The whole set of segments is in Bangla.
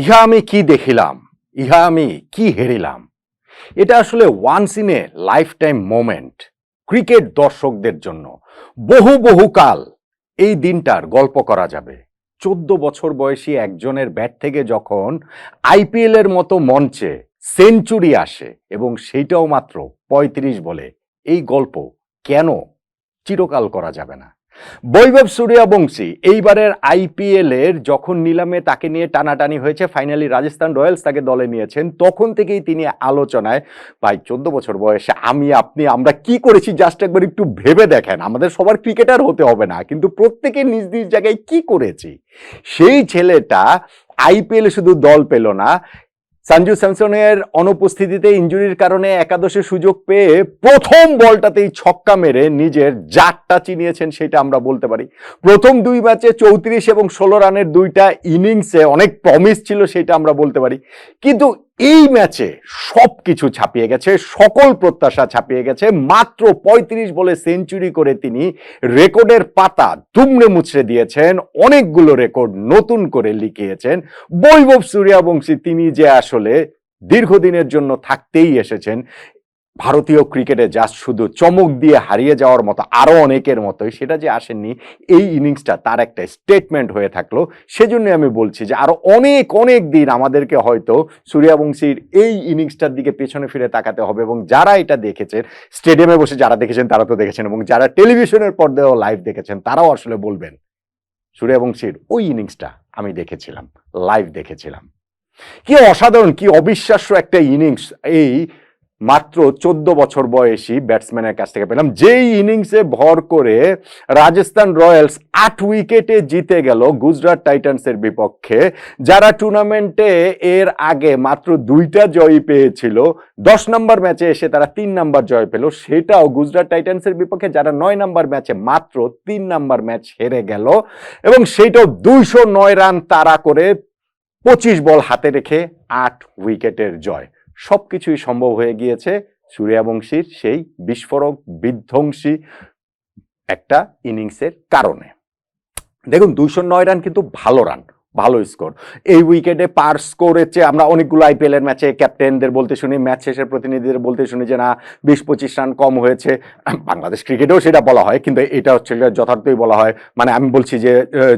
ইহা আমি কি দেখিলাম? ইহা আমি কি হেরিলাম? এটা আসলে once in a lifetime moment cricket দর্শকদের জন্য। বহু বহু কাল এই দিনটার গল্প করা যাবে। চোদ্দ বছর বয়সী একজনের ব্যাট থেকে যখন আইপিএল এর মতো মঞ্চে সেঞ্চুরি আসে এবং সেইটাও মাত্র পঁয়ত্রিশ বলে, এই গল্প কেন চিরকাল করা যাবে না? বৈভব সূর্যবংশী এইবারের আইপিএল এর যখন নিলামে তাকে নিয়ে টানাটানি হয়েছে ফাইনালি রাজস্থান রয়্যালস তাকে দলে নিয়েছেন, তখন থেকেই তিনি আলোচনায়, ভাই, চোদ্দ বছর বয়সে আমি, আপনি, আমরা কি করেছি জাস্ট একবার একটু ভেবে দেখেন, আমাদের সবার ক্রিকেটার হতে হবে না, কিন্তু প্রত্যেকে নিজ নিজ জায়গায় কি করেছি? সেই ছেলেটা আইপিএলে শুধু দল পেল না সঞ্জু স্যামসনের অনুপস্থিতিতে ইঞ্জুরির কারণে একাদশে সুযোগ পেয়ে প্রথম বলটাতেই ছক্কা মেরে নিজের জাতটা চিনিয়েছেন সেটা আমরা বলতে পারি। প্রথম দুই ম্যাচে চৌত্রিশ এবং ষোলো রানের দুইটা ইনিংসে অনেক প্রমিস ছিল সেটা আমরা বলতে পারি। কিন্তু এই ম্যাচে সব কিছু ছাপিয়ে গেছে, সকল প্রত্যাশা ছাপিয়ে গেছে। মাত্র ৩৫ বলে সেঞ্চুরি করে তিনি রেকর্ডের পাতা দুমড়ে মুছড়ে দিয়েছেন, অনেকগুলো রেকর্ড নতুন করে লিখিয়েছেন। বৈভব সূর্যবংশী তিনি যে আসলে দীর্ঘদিনের জন্য থাকতেই এসেছেন ভারতীয় ক্রিকেটে যা শুধু চমক দিয়ে হারিয়ে যাওয়ার মতো আরও অনেকের মতোই, সেটা যে আসেননি, এই ইনিংসটা তার একটা স্টেটমেন্ট হয়ে থাকল। সেজন্য আমি বলছি যে আরও অনেক অনেক দিন আমাদেরকে হয়তো সূর্যবংশীর এই ইনিংসটার দিকে পেছনে ফিরে তাকাতে হবে এবং যারা এটা দেখেছেন, স্টেডিয়ামে বসে যারা দেখেছেন তারা তো দেখেছেন এবং যারা টেলিভিশনের পর্দায়ও লাইভ দেখেছেন তারাও আসলে বলবেন, সূর্যবংশীর ওই ইনিংসটা আমি দেখেছিলাম লাইভ দেখেছিলাম। কি অসাধারণ, কি অবিশ্বাস্য একটা ইনিংস, এই মাত্র চোদ্দ বছর বয়সী ব্যাটসম্যানের কাছ থেকে পেলাম। যেই ইনিংসে ভর করে রাজস্থান রয়্যালস আট উইকেটে জিতে গেল গুজরাট টাইটান্সের বিপক্ষে, যারা টুর্নামেন্টে এর আগে মাত্র দুইটা জয় পেয়েছিল, দশ নম্বর ম্যাচে এসে তারা তিন নাম্বার জয় পেল, সেটাও গুজরাট টাইটান্সের বিপক্ষে যারা নয় নাম্বার ম্যাচে মাত্র তিন নাম্বার ম্যাচ হেরে গেল, এবং সেইটাও দুইশো নয় রান তারা করে পঁচিশ বল হাতে রেখে আট উইকেটের জয়। সবকিছুই সম্ভব হয়ে গিয়েছে। সূর্যবংশীর সেই বিস্ফোরক, বিধ্বংসী একটা ইনিংসের কারণে। দেখুন, দুইশো নয় রান কিন্তু ভালো রান। ভালো স্কোর এই উইকেটে পার স্কোরের চেয়ে আমরা অনেকগুলো আইপিএল এর ম্যাচে ক্যাপ্টেনদের বলতে শুনি ম্যাচ শেষের প্রতিনিধিদের বলতে শুনি যে না বিশ পঁচিশ রান কম হয়েছে। বাংলাদেশ ক্রিকেটেও সেটা বলা হয়, কিন্তু এটা হচ্ছে যথার্থই বলা হয়। মানে আমি বলছি যে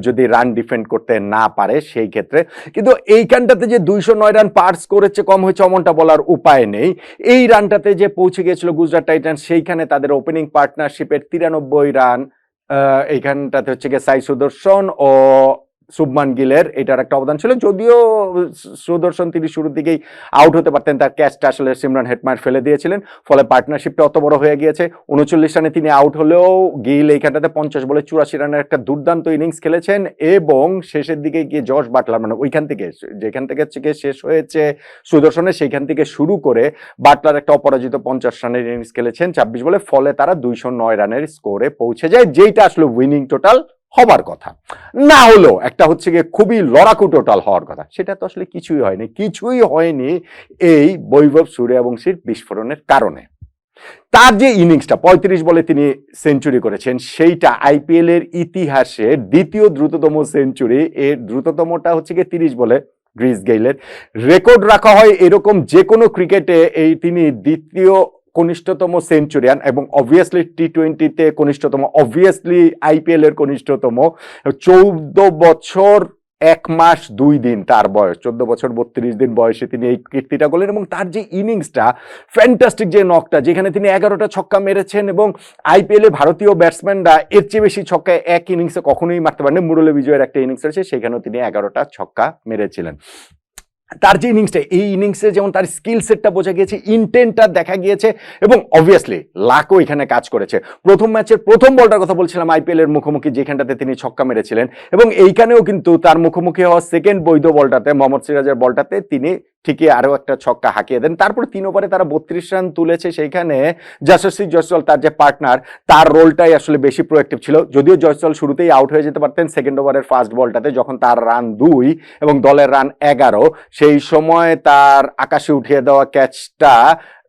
যদি রান ডিফেন্ড করতে না পারে সেই ক্ষেত্রে। কিন্তু এইখানটাতে যে দুইশো নয় রান পার স্কোরের চেয়ে কম হয়েছে অমনটা বলার উপায় নেই। এই রানটাতে যে পৌঁছে গিয়েছিল গুজরাট টাইটান্স সেইখানে তাদের ওপেনিং পার্টনারশিপের তিরানব্বই রান এইখানটাতে হচ্ছে গিয়ে সাই সুদর্শন ও শুভমান গিলের এটার একটা অবদান ছিল। যদিও সুদর্শন তিনি শুরুর দিকেই আউট হতে পারতেন, তার ক্যাচটা আসলে সিমরান হেটমার ফেলে দিয়েছিলেন। ফলে পার্টনারশিপটা অত বড় হয়ে গিয়েছে। উনচল্লিশ রানে তিনি আউট হলেও গিল এইখানটাতে পঞ্চাশ বলে চুরাশি রানের একটা দুর্দান্ত ইনিংস খেলেছেন এবং শেষের দিকে গিয়ে জর্জ বাটলার মানে ওইখান থেকে, যেখান থেকে গিয়ে শেষ হয়েছে সুদর্শনের সেইখান থেকে শুরু করে বাটলার একটা অপরাজিত পঞ্চাশ রানের ইনিংস খেলেছেন। ছাব্বিশ বলে ফলে তারা দুইশো নয় রানের স্কোরে পৌঁছে যায়, যেইটা আসলে উইনিং টোটাল হবার কথা। না হলো একটা হচ্ছে গিয়ে খুবই লড়াকু টোটাল হওয়ার কথা। সেটা তো আসলে কিছুই হয়নি কিছুই হয়নি এই বৈভব সূর্যবংশীর বিস্ফোরণের কারণে। তার যে ইনিংসটা, পঁয়ত্রিশ বলে তিনি সেঞ্চুরি করেছেন, সেইটা আইপিএল এর ইতিহাসে দ্বিতীয় দ্রুততম সেঞ্চুরি। এর দ্রুততমটা হচ্ছে গিয়ে তিরিশ বলে গ্রিস গেইলের। রেকর্ড রাখা হয় এরকম যে কোনো ক্রিকেটে এই তিনি দ্বিতীয় কনিষ্ঠতম সেঞ্চুরিয়ান এবং অবভিয়াসলি টি টোয়েন্টিতে কনিষ্ঠতম অবভিয়াসলি আইপিএল এর কনিষ্ঠতম, চৌদ্দ বছর এক মাস দুই দিন তার বয়স, চোদ্দ বছর বত্রিশ দিন বয়সে তিনি এই কীর্তিটা করলেন এবং তার যে ইনিংসটা ফ্যান্টাস্টিক যে নকটা যেখানে তিনি এগারোটা ছক্কা মেরেছেন এবং আইপিএলে ভারতীয় ব্যাটসম্যানরা এর চেয়ে বেশি ছক্কা এক ইনিংসে কখনোই মারতে পারেন মুরলী বিজয়ের একটা ইনিংস রয়েছে, সেখানেও তিনি এগারোটা ছক্কা মেরেছিলেন। তার যে ইনিংসটা এই ইনিংসে যেমন তার স্কিল সেটটা বোঝা গিয়েছে ইন্টেন্টটা দেখা গিয়েছে, এবং অবভিয়াসলি লাকও এখানে কাজ করেছে। প্রথম ম্যাচের প্রথম বলটার কথা বলছিলাম আইপিএল এর মুখোমুখি যেখানটাতে তিনি ছক্কা মেরেছিলেন, এবং এইখানেও কিন্তু তার মুখোমুখি হওয়া সেকেন্ড বৈধ বলটাতে মোহাম্মদ সিরাজের বলটাতে তিনি ঠিকই আরও একটা ছক্কা হাঁকিয়ে দেন। তারপর তিন ওভারে তারা বত্রিশ রান তুলেছে, সেইখানে যশস্বী জয়সওয়াল তার যে পার্টনার তার রোলটাই আসলে বেশি প্রোয়েক্টিভ ছিল। যদিও জয়সওয়াল শুরুতেই আউট হয়ে যেতে পারতেন সেকেন্ড ওভারের ফার্স্ট বলটাতে যখন তার রান দুই এবং দলের রান এগারো সেই সময় তার আকাশে উঠিয়ে দেওয়া ক্যাচটা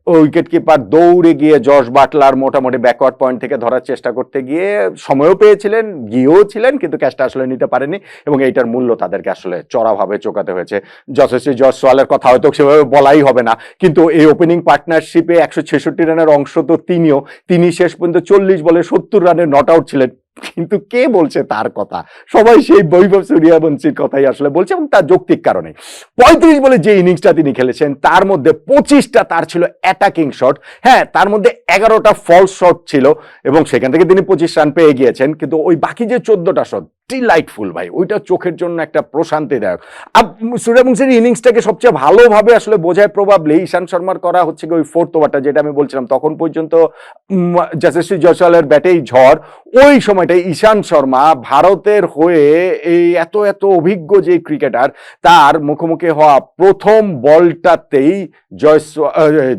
উইকেট কিপার দৌড়ে গিয়ে জশ বাটলার মোটামুটি ব্যাকওয়ার্ড পয়েন্ট থেকে ধরার চেষ্টা করতে গিয়ে সময়ও পেয়েছিলেন, গিয়েও ছিলেন, কিন্তু ক্যাচটা আসলে নিতে পারেনি এবং এইটার মূল্য তাদেরকে আসলে চড়াভাবে চোকাতে হয়েছে। যশস্বী জয়সওয়ালের কথা হয়তো সেভাবে বলাই হবে না, কিন্তু এই ওপেনিং পার্টনারশিপে একশো ছেষট্টি রানের অংশ তো তিনিও। তিনি শেষ পর্যন্ত চল্লিশ বলে সত্তর রানের নট আউট ছিলেন। কিন্তু কে বলছে তার কথা? সবাই সেই বৈভব সূর্যবংশীর কথাই আসলে বলছে এবং তার যৌক্তিক কারণে। পঁয়ত্রিশ বলে যে ইনিংসটা তিনি খেলেছেন, তার মধ্যে পঁচিশটা তার ছিল অ্যাটাকিং শট হ্যাঁ তার মধ্যে এগারোটা ফল শট ছিল এবং সেখান থেকে তিনি পঁচিশ রান পেয়ে গিয়েছেন। কিন্তু ওই বাকি যে চোদ্দটা শট ডিলাইটফুল ভাই। ওইটা চোখের জন্য একটা প্রশান্তিদায়ক। সূর্যবংশের ইনিংসটাকে সবচেয়ে ভালোভাবে আসলে বোঝায় প্রবাবলি ঈশান শর্মার করা হচ্ছে কি ওই ফোর্থ ওভারটা যেটা আমি বলছিলাম, তখন পর্যন্ত যশস্বী জয়সওয়ালের ব্যাটেই ঝড়। ওই সময়টাই ঈশান শর্মা ভারতের হয়ে এই এত এত অভিজ্ঞ যে ক্রিকেটার তার মুখোমুখি হওয়া প্রথম বলটাতেই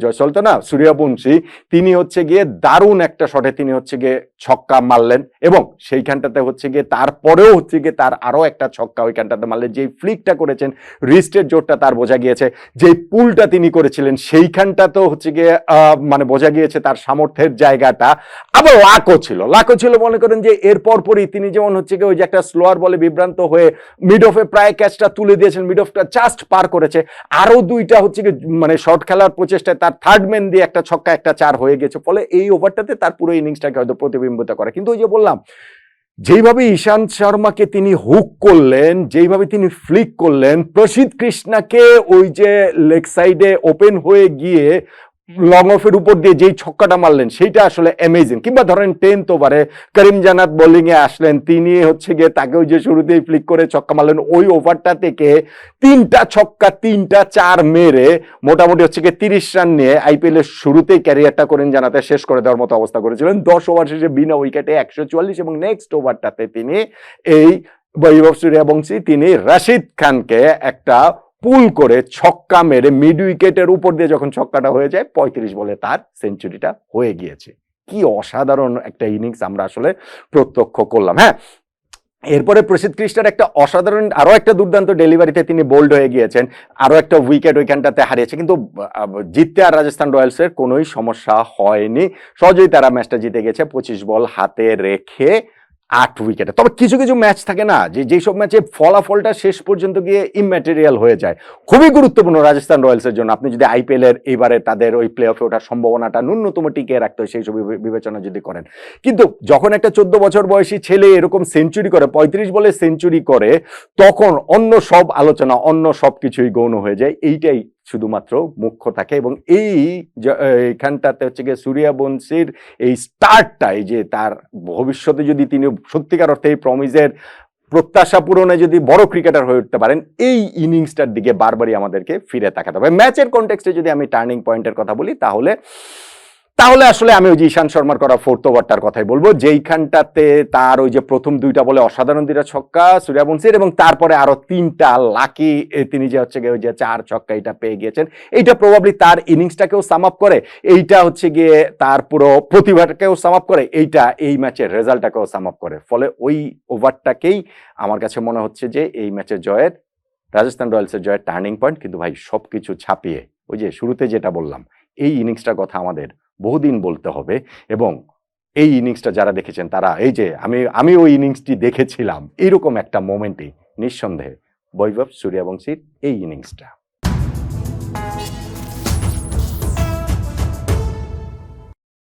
জয়সওয়াল তো না সূর্যবংশী তিনি হচ্ছে গিয়ে দারুণ একটা শটে তিনি হচ্ছে গিয়ে ছক্কা মারলেন এবং সেইখানটাতে হচ্ছে গিয়ে তারপরেও হচ্ছে গিয়ে তার আরও একটা ছক্কা ওইখানটাতে মারলেন যেই ফ্লিকটা করেছেন রিস্টের জোরটা তার বোঝা গিয়েছে, যেই পুলটা তিনি করেছিলেন সেইখানটাতেও হচ্ছে গিয়ে মানে বোঝা গিয়েছে তার সামর্থ্যের জায়গাটা। আবার লাকও ছিল লাকও ছিল মনে করেন যে এর পরপরই তিনি যেমন হচ্ছে গিয়ে ওই যে একটা স্লোয়ার বলে বিভ্রান্ত হয়ে মিড অফে প্রায় ক্যাচটা তুলে দিয়েছেন মিড অফটা জাস্ট পার করেছে আরও দুইটা হচ্ছে গিয়ে মানে শর্ট খেলার প্রচেষ্টায় তার থার্ড ম্যান দিয়ে একটা ছক্কা, একটা চার হয়ে গেছে, ফলে এই ওভারটাতে তার পুরো ইনিংসটাকে হয়তো প্রতিবিম্বিত করে। কিন্তু ওই যে বললাম যেইভাবে ঈশান্ত শর্মাকে তিনি হুক করলেন, যেইভাবে তিনি ফ্লিক করলেন, প্রসিদ্ধ কৃষ্ণাকে ওই যে লেগ সাইডে ওপেন হয়ে গিয়ে লং অফের উপর দিয়ে যেই ছক্কাটা মারলেন, সেইটা আসলে অ্যামেজিং কিংবা ধরেন টেন্থ ওভারে করিম জানাত বোলিং এ আসলেন, তিনি হচ্ছে গিয়ে তাকে ওই যে শুরুতেই ফ্লিক করে ছক্কা মারলেন, ওই ওভারটা থেকে তিনটা ছক্কা, তিনটা চার মেরে মোটামুটি হচ্ছে গিয়ে তিরিশ রান নিয়ে আইপিএল এর শুরুতেই ক্যারিয়ারটা করেন জানাতে শেষ করে দেওয়ার মতো অবস্থা করেছিলেন। দশ ওভার শেষে বিনা উইকেটে একশো চুয়াল্লিশ এবং নেক্সট ওভারটাতে তিনি এই বৈভব সূর্যবংশী তিনি রাশিদ খানকে একটা পুল করে ছক্কা মেরে মিড উইকেটের উপর দিয়ে যখন ছক্কাটা হয়ে যায়, পঁয়ত্রিশ বলে তার সেঞ্চুরিটা হয়ে গিয়েছে। কি অসাধারণ একটা ইনিংস আমরা আসলে প্রত্যক্ষ করলাম। হ্যাঁ এরপরে প্রসিদ্ধ কৃষ্ণের একটা অসাধারণ আরও একটা দুর্দান্ত ডেলিভারিতে তিনি বোল্ড হয়ে গিয়েছেন আরও একটা উইকেট ওইখানটাতে হারিয়েছে। কিন্তু জিততে আর রাজস্থান রয়্যালসের কোনোই সমস্যা হয়নি। সহজেই তারা ম্যাচটা জিতে গেছে, পঁচিশ বল হাতে রেখে আট উইকেটে তবে কিছু কিছু ম্যাচ থাকে না, যে যেসব ম্যাচে ফলাফলটা শেষ পর্যন্ত গিয়ে ইম্যাটেরিয়াল হয়ে যায়। খুবই গুরুত্বপূর্ণ রাজস্থান রয়্যালসের জন্য। আপনি যদি আইপিএল এর এবারে তাদের ওই প্লে অফে ওঠার সম্ভাবনাটা ন্যূনতম টিকিয়ে রাখতে হয়, সেই সব বিবেচনা যদি করেন। কিন্তু যখন একটা চোদ্দ বছর বয়সী ছেলে এরকম সেঞ্চুরি করে, পঁয়ত্রিশ বলে সেঞ্চুরি করে, তখন অন্য সব আলোচনা, অন্য সব কিছুই গৌণ হয়ে যায়। এইটাই শুধুমাত্র মুখ্য থাকে এবং এই এইখানটাতে হচ্ছে গিয়ে সূর্যবংশীর এই স্টার্টটাই যে তার ভবিষ্যতে যদি তিনি সত্যিকার অর্থে এই প্রমিজের প্রত্যাশা পূরণে যদি বড় ক্রিকেটার হয়ে উঠতে পারেন, এই ইনিংসটার দিকে বারবারই আমাদেরকে ফিরে তাকাতে হবে। ম্যাচের কন্টেক্সটে যদি আমি টার্নিং পয়েন্টের কথা বলি, তাহলে তাহলে আসলে আমি ওই যে ঈশান শর্মার করা ফোর্থ ওভারটার কথাই বলব। যেইখানটাতে তার ওই যে প্রথম দুইটা বলে অসাধারণ দুইটা ছক্কা সূর্যবংশীর এবং তারপরে আরও তিনটা লাকি তিনি যে হচ্ছে গিয়ে ওই যে চার ছক্কা এটা পেয়ে গিয়েছেন। এইটা প্রবাবলি তার ইনিংসটাকেও সাম আপ করে, এইটা হচ্ছে গিয়ে তার পুরো প্রতিভাটাকেও সাম আপ করে, এইটা এই ম্যাচের রেজাল্টটাকেও সাম আপ করে। ফলে ওই ওভারটাকেই আমার কাছে মনে হচ্ছে যে এই ম্যাচের জয়ের, রাজস্থান রয়্যালসের জয়ের টার্নিং পয়েন্ট। কিন্তু ভাই সবকিছু ছাপিয়ে, ওই যে শুরুতে যেটা বললাম, এই ইনিংসটার কথা আমাদের বহুদিন বলতে হবে এবং এই ইনিংসটা যারা দেখেছেন তারা, এই যে আমি আমি ওই ইনিংসটি দেখেছিলাম এরকম একটা মোমেন্টে নিঃসন্দেহে বৈভব সূর্যবংশীর এই ইনিংসটা।